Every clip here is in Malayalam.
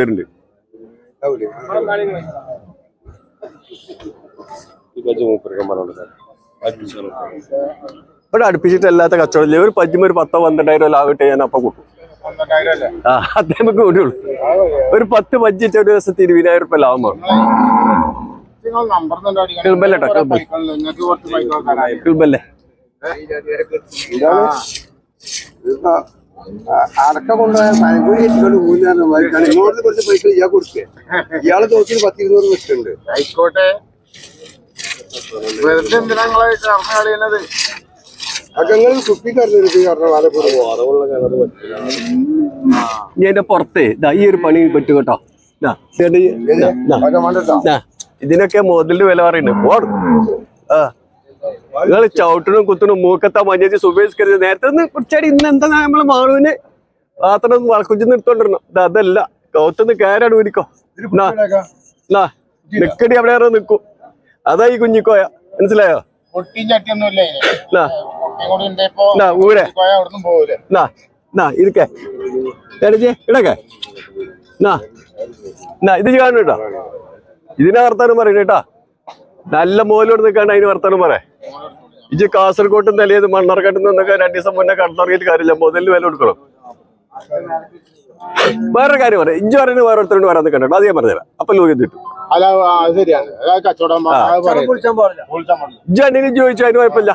വരുന്നുണ്ട് ഇവിടെ അടുപ്പിച്ചിട്ട് അല്ലാത്ത കച്ചവടം ഇല്ല. ഒരു പജ്ജിമ ഒരു പത്തോ പന്ത്രണ്ടായിരം ലാഭിട്ട് ഞാൻ അപ്പൊ കൂട്ടും. ആ അതേ നമുക്ക് കൂടിയുള്ളൂ. ഒരു പത്ത് പജ്ജിച്ച ഒരു ദിവസത്തെ ഇരുപതിനായിരം റുപ്യ ലാഭം വേണം. കിൾബൽ കിൾബല്ലേ അടക്ക കൊണ്ടുപോയ ഇട്ടുകൊണ്ട് മൂന്നാറ് മാറിയിട്ടാണ് ഇങ്ങോട്ട് കുറച്ച് പൈസ ഇയാൾ കൊടുക്കുക ഇയാളെ നോക്കി പത്ത് ഇരുന്നൂറ് വെച്ചിട്ടുണ്ട്. ആയിക്കോട്ടെ. വെറുതെ എന്തിനാ നിങ്ങളെ കറന്ന് കളയുന്നത് അതൊക്കെ നിങ്ങൾ കുപ്പിക്കറിഞ്ഞിട്ട് പറഞ്ഞ ആലപ്പുഴ ഇനി അതിന്റെ പുറത്ത് ഈ ഒരു പണി പറ്റും കേട്ടോ. ഇതിനൊക്കെ മുതലിന്റെ വില പറയുന്നുണ്ട്. ഓടും ആ. നിങ്ങൾ ചവിട്ടണും കുത്തണും മൂക്കത്ത മഞ്ഞച്ച് സുബേസ്കരുത് നേരത്തെ ഒന്ന് കുറച്ചാടി ഇന്ന് എന്താ നമ്മളെ മാളുവിന് പാത്രം വളക്കുഞ്ചി നിർത്തോണ്ടിരണം ഇത് അതല്ല കൗത്തുനിന്ന് കയറാണ് ഊരിക്കോ. നിക്കടി അവിടെ ഏറെ നിക്കൂ. അതാ ഈ കുഞ്ഞിക്കോയ. മനസ്സിലായോ? ഊരെ. ഇരിക്കേ. ഇടക്കെ. ഇത് കാണും ഇതിനെ വർത്താനം പറയണ കേട്ടാ. നല്ല മോലോട് നിൽക്കാണ്ട് അതിന് വർത്താനം പറ ഇജ് കാസർഗോട്ടും തലേത് മണ്ണർക്കട്ടും നിന്നൊക്കെ രണ്ടു ദിവസം മുന്നേ കടന്നിറങ്ങിയിട്ട് കാര്യമില്ല. മുതലിന് വില കൊടുക്കണം. വേറൊരു കാര്യം പറയാം. ഇഞ്ചു പറയുന്നത് വേറെ ഒരുത്തരോട് വരാൻ നിൽക്കണ്ടോ. അത് ഞാൻ പറഞ്ഞുതരാം. അപ്പൊ ലോകം കിട്ടും? അന്യനും ചോദിച്ചു അതിന് കുഴപ്പമില്ല.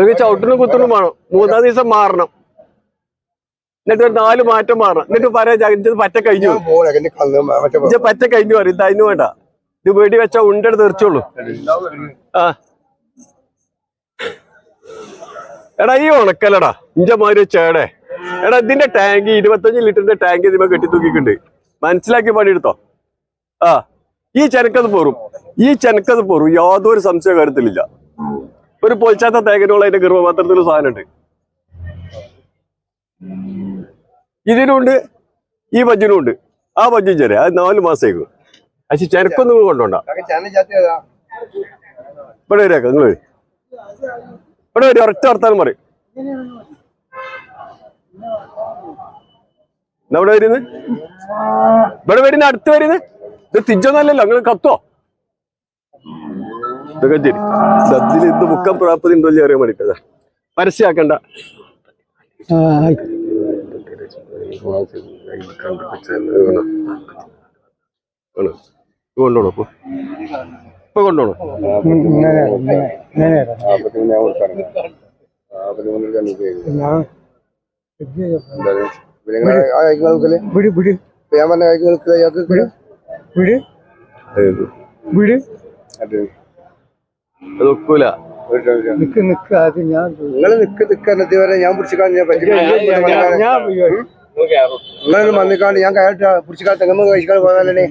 ഒരു ചവിട്ടിനും കുത്തണം വേണം. മൂന്നാം ദിവസം മാറണം. എന്നിട്ട് ഒരു നാല് മാറ്റം മാറണം. എന്നിട്ട് പറയാ പറ്റ കഴിഞ്ഞു. പറ്റ കഴിഞ്ഞു പറയും. ഇത് അതിന് വേണ്ട. ഇത് വെടി വെച്ചാ ഉണ്ടെടുത്ത് തെറിച്ചോളൂ. ആ എടാ ഈ ഉണക്കലടാ. ഇഞ്ച മാതിരി ചേടെ. എടാ ഇതിന്റെ ടാങ്ക് ഇരുപത്തഞ്ച് ലിറ്ററിന്റെ ടാങ്ക് ഇതിമ കെട്ടി തൂക്കിയിട്ടുണ്ട്. മനസ്സിലാക്കി പണിയെടുത്തോ ആ. ഈ ചെനക്കത് പോറും ഈ ചെനക്കത് പോറും യാതൊരു സംശയ കാര്യത്തിലില്ല ഒരു പൊളിച്ചാത്ത തേങ്ങനുള്ള അതിന്റെ ഗർഭപാത്രത്തിൽ സാധനമുണ്ട്. ഇതിനുണ്ട് ഈ ബജ്ജിനും ഉണ്ട് ആ ബജ്ജും ചെറിയ അത് നാല് മാസത്തേക്ക്. പക്ഷെ ചെനക്കൊന്നും നിങ്ങൾ കൊണ്ടോണ്ട? ഇവിടെ വരിക നിങ്ങൾ ഇവിടെ വരും ഒരൊറ്റ വർത്താനം പറയും. എന്നാ ഇവിടെ വരുന്നത് ഇവിടെ വരുന്ന അടുത്ത് വരുന്നത് ഇത് തിജൊന്നല്ലല്ലോ നിങ്ങൾ കത്തോ? ഇതൊക്കെ ശരി. സദ്യയിൽ ഇത് മുക്കം പ്രാപ്തി ഉണ്ടോ അറിയാൻ വേണ്ടിട്ടതാ പരസ്യമാക്കണ്ട. കൊണ്ടോണോ ഇപ്പൊ മൂന്ന് ഞാൻ കൊടുക്കാറുണ്ട്. നാപ്പത്തി മൂന്നിൽ തന്നെ ഉപയോഗിക്കും. എന്താണ്? പിന്നെ നിക്ക് അത് ഞാൻ നിങ്ങൾ നിക്ക് നിക്ക് എന്നിട്ട് വരെ ഞാൻ പിടിച്ചിക്കാണ്ട് ഞാൻ പറ്റി നിങ്ങളൊന്ന് മന്നിക്കാണ്ട് ഞാൻ കയറ്റ പിടിച്ചിക്കാണ്ട് തെങ്ങ് കഴിക്കാൻ പോകാനല്ലേ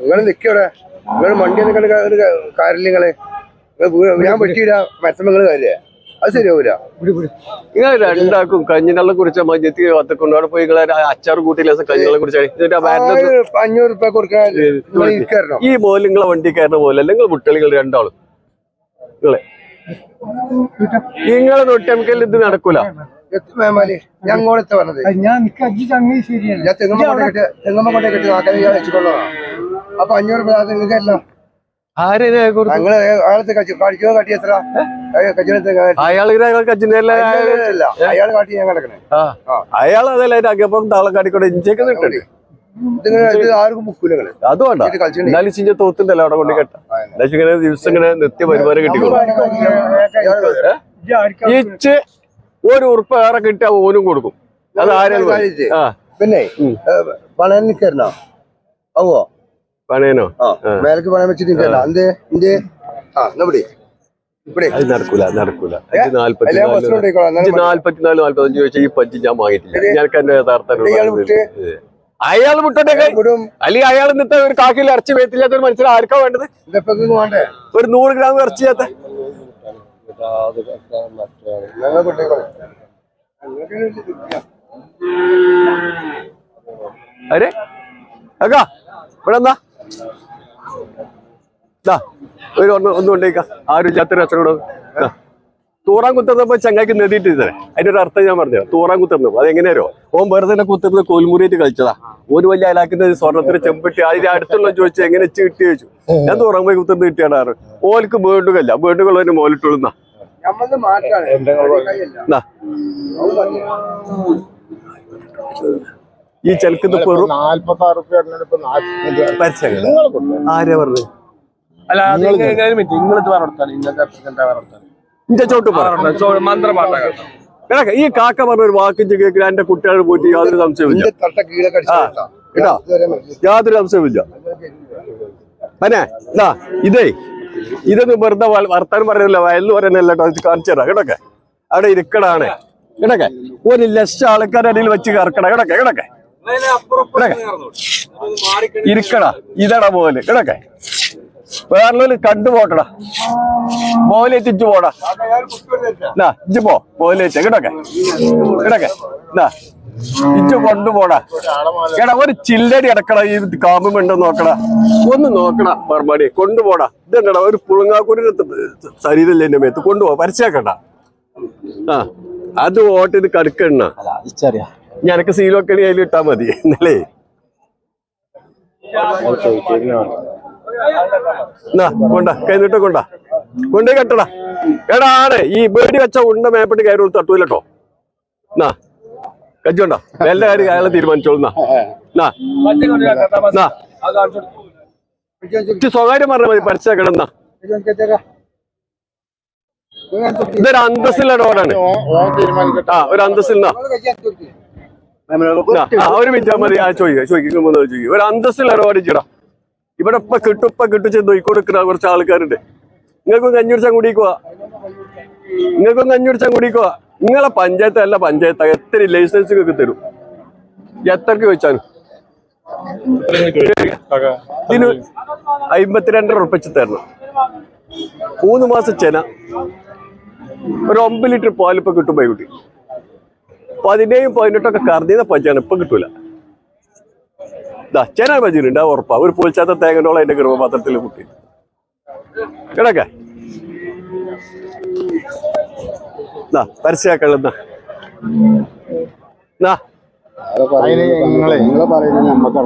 നിങ്ങൾ നിക്കവിടെ നിങ്ങൾ മണ്ടി നിൽക്കണ്ട കാര്യമില്ല നിങ്ങൾ. ഞാൻ പറ്റിയില്ല. നിങ്ങൾ കാര്യ അത് ശരിയാവൂല. നിങ്ങൾ രണ്ടാക്കും കഞ്ഞിനെള്ളം കുറിച്ച മഞ്ഞത്തി കത്തിക്കൊണ്ട് അവിടെ പോയി അച്ചാർ കൂട്ടിയില്ല കഞ്ഞിനെ കുറിച്ച് അഞ്ഞൂറ് രൂപ കൊടുക്കാൻ ഈ മോലിങ്ങളെ വണ്ടി കയറുന്ന പോലെ അല്ലെങ്കിൽ കുട്ടികൾ രണ്ടാളും. നിങ്ങളെ നിങ്ങളെ നൊട്ടമിക്കൽ ഇത് നടക്കൂല. എത്ര മേമാലി ഞാൻ അങ്ങോട്ട് പറഞ്ഞത് ഞാൻ നിക്ക് അജ്ജി ചങ്ങി ശരിയാണ്. ഞാൻ തെങ്ങമ്മ കൊണ്ടേ കെട്ടി തെങ്ങമ്മ കെട്ടി നാക്കാൻ വെച്ചിട്ടുള്ളതാ. അപ്പൊ അഞ്ഞൂറ് അയാൾ അതല്ല അകപ്പം താളം കാട്ടിക്കൊണ്ട് ഇഞ്ചേക്ക് നിട്ടുണ്ട് ഇതിങ്ങനെ ഇത് ആർക്കും ബുക്കൂല നിങ്ങൾ അത് വേണ്ട. ഇത് കളിച്ചിട്ടുണ്ട് എന്നാലും ചിഞ്ച തോത്തുണ്ടല്ലോ അവിടെ കൊണ്ട് കെട്ട. എന്നുവെച്ചാൽ ഇങ്ങനെ ദിവസം ഇങ്ങനെ നിത്യ വരുമാനം കിട്ടിക്കോളും. ഇച്ച് ഒരു ഉറുപ്പ് ഏറെ കിട്ടിയ ഓനും കൊടുക്കും. അത് ആരും പിന്നെ ഉം. പണയം നിക്കരണോ ആവോ? പണയനോ? മേലക്ക് പണയം വെച്ചിട്ട് എന്തേ? എന്തേ? ആ നടക്കൂല നടക്കൂല. നാല്പത്തിനാല് നാല്പത്തഞ്ച് ചോദിച്ചാൽ ഈ പഞ്ച് ഞാൻ വാങ്ങിയിട്ടില്ല. ഞാൻ എന്റെ യഥാർത്ഥ അയാൾ വിട്ടോട്ടെ വിടും അല്ലെങ്കിൽ അയാൾ ഇന്നത്തെ ഒരു കാക്കിൽ ഇറച്ചി വേത്തില്ലാത്ത ഒരു മനുഷ്യർ ആർക്കാ വേണ്ടത്? ഒരു നൂറ് ഗ്രാം ഇറച്ചി ചേത്ത കൊണ്ടേക്കോളാം അരെ അക്കാ ഇവിടെ എന്താ ഒരു ഒന്ന് ഒന്ന് കൊണ്ടേക്ക ആരും ചാത്തൊരു അച്ഛനോട്. തൂറാൻ കുത്തുന്നപ്പോ ചങ്ങാക്ക് നെതിട്ട് ഇതേ അതിന്റെ ഒരു അർത്ഥം ഞാൻ പറഞ്ഞു തൂറാൻ അത് എങ്ങനെയാരോ? ഓൻ വെറുതെ തന്നെ കുത്തുന്നത് കോൽമുറിയിട്ട് കളിച്ചതാ. ഒരു വലിയ അലാക്കിന്റെ സ്വർണത്തിന് ചെമ്പിട്ട് അതിന്റെ അടുത്തുള്ള ചോദിച്ചു എങ്ങനെ ഇച്ച് വെച്ചു ചോദിച്ചു. ഞാൻ തൂറാൻ പോയി കുത്തുന്നത് കിട്ടിയാണ് ഓൽക്ക് വേണ്ടുകല്ല വേണ്ടുകൾ തന്നെ മോലിട്ടുള്ള ഈ ചെലക്കുന്ന പെറും നാല്പത്തി ആറ്. പരസ്യങ്ങൾ നിങ്ങൾ? ആരാ പറഞ്ഞത്? അല്ല അത് ഇങ്ങളത് പറഞ്ഞാണ് ഇന്നത്തെ പ്രസിഡന്റ് പറഞ്ഞാണ് ഇന്റെ ചോട്ട് പറ. മന്ത്രപാട്ട. കേട്ടോ എടാ ഈ കാക്ക പറഞ്ഞ ഒരു വാക്കും കേൾക്കില്ല. എന്റെ കുട്ടികൾ പോയിട്ട് യാതൊരു സംശയമില്ല കേട്ടോ. യാതൊരു സംശയമില്ല പനെ ഇതാ ഇതേ. ഇതൊന്നും വെറുതെ വർത്താനം പറയുന്നില്ല. വയലിൽ പറയുന്നില്ല കേട്ടോ. കിടക്കെ കാണിച്ചു തരാം. കേട്ടൊക്കെ അവിടെ ഇരിക്കടാണ്. കേട്ടൊക്കെ ഒരു ലക്ഷം ആൾക്കാരുടെ ഇടയിൽ വെച്ച് കറക്കട. കേടക്കെ കേടക്കെ. ഇരിക്കടാ. ഇതടാ പോലെ. കേടക്കെ. വേറെ കണ്ടുപോട്ടടാ പോലെത്തിച്ചു പോടാ. എന്നാ ഇജ്ജ് പോ മോലേറ്റ് കേടക്കെ കിടക്കെ നാ ഇജ്ജ് കൊണ്ടുപോടാ എടാ ഒരു ചില്ലടി അടക്കടാ ഈ കാമ്പുണ്ടോ നോക്കടാ. ഒന്ന് നോക്കടാ മറുപടി. കൊണ്ടുപോടാ ഇതെന്നടാ ഒരു പുളുങ്ങാക്കുരി ശരീരല്ലേ എന്റെ മേത്ത്? കൊണ്ടുപോ പരിചയക്കണ്ട ആ അത് ഓട്ടിന് കടുക്കണ്ണ. ഞാനൊക്കെ സീലൊക്കെ അതിൽ ഇട്ടാ മതി. എന്നല്ലേ എന്നാ കൊണ്ട കൈന്നിട്ട് കൊണ്ട. കൊണ്ടേ കെട്ടടാ. എടാ ആണ് ഈ ബേടി വെച്ച ഉണ്ട മേപ്പിട്ട് കയറി തട്ടൂലട്ടോ എന്നാ കച്ചോണ്ടോ നല്ല കാര്യം അയാളെ തീരുമാനിച്ചോളൂ എന്നാ എന്നാ എന്നാ ഇച്ചിരി സ്വകാര്യം പറഞ്ഞാൽ മതി എന്നാ ഇതൊരു അന്തസ്സിലെ റോഡാണ് ആ ഒരു അന്തസ്സിൽ ഒരു മിനിറ്റ് മതി ആ ചോദിക്കാം ചോദിക്കുമ്പോ ചോദിക്കും ഒരു അന്തസ്സിലെ റോഡ് ഇവിടെ ഇപ്പൊ കിട്ടും ഇപ്പൊ കിട്ടും ചെന്ന് കൊടുക്കുന്ന കുറച്ച് ആൾക്കാരുണ്ട്. നിങ്ങൾക്കും കഞ്ഞുടിച്ചാൻ കുടിക്കുക നിങ്ങൾക്കും കഞ്ഞുടിച്ചാൻ കുടിക്കുക നിങ്ങളെ പഞ്ചായത്ത് അല്ല പഞ്ചായത്ത് എത്ര ലൈസൻസ് ഒക്കെ തരും? എത്രക്ക് വെച്ചാൽ ഇതിന് അമ്പത്തിരണ്ടര ഉറപ്പിച്ച് തരണം. മൂന്ന് മാസം ചെന. ഒരു ഒമ്പത് ലിറ്റർ പാലിപ്പോ കിട്ടും പൈകുട്ടി പതിനേഴും പതിനെട്ടൊക്കെ കറന്നീന്ന പഞ്ചാണ് ഇപ്പൊ കിട്ടൂല. ചെന പഞ്ചിനുണ്ട് ആ ഉറപ്പാ. ഒരു പൊളിച്ചാത്ത തേങ്ങനോളം അതിന്റെ ഗർഭപാത്രത്തിൽ കുട്ടി കിടക്ക? പരസ്യാക്കളെന്നാ നിങ്ങളെ പറയുന്നത് നമ്മക്ക്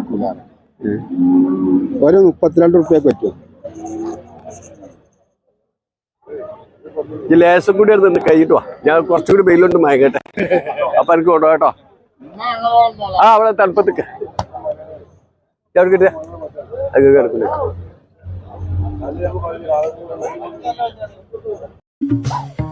ഒരു മുപ്പത്തിരണ്ട് റുപ്യ പറ്റും. ഈ ലേശം കൂടി എടുത്ത് കൈയിട്ട് വാ. ഞാൻ കുറച്ചുകൂടി വെയിലുണ്ട് മയങ്ങട്ടെ. അപ്പൊ എനിക്ക് കൊണ്ടോ കേട്ടോ. ആ അവിടെ തണുപ്പത്തേക്ക്. എവിടെ കിട്ടിയ അത് കിടക്കില്ല. Thank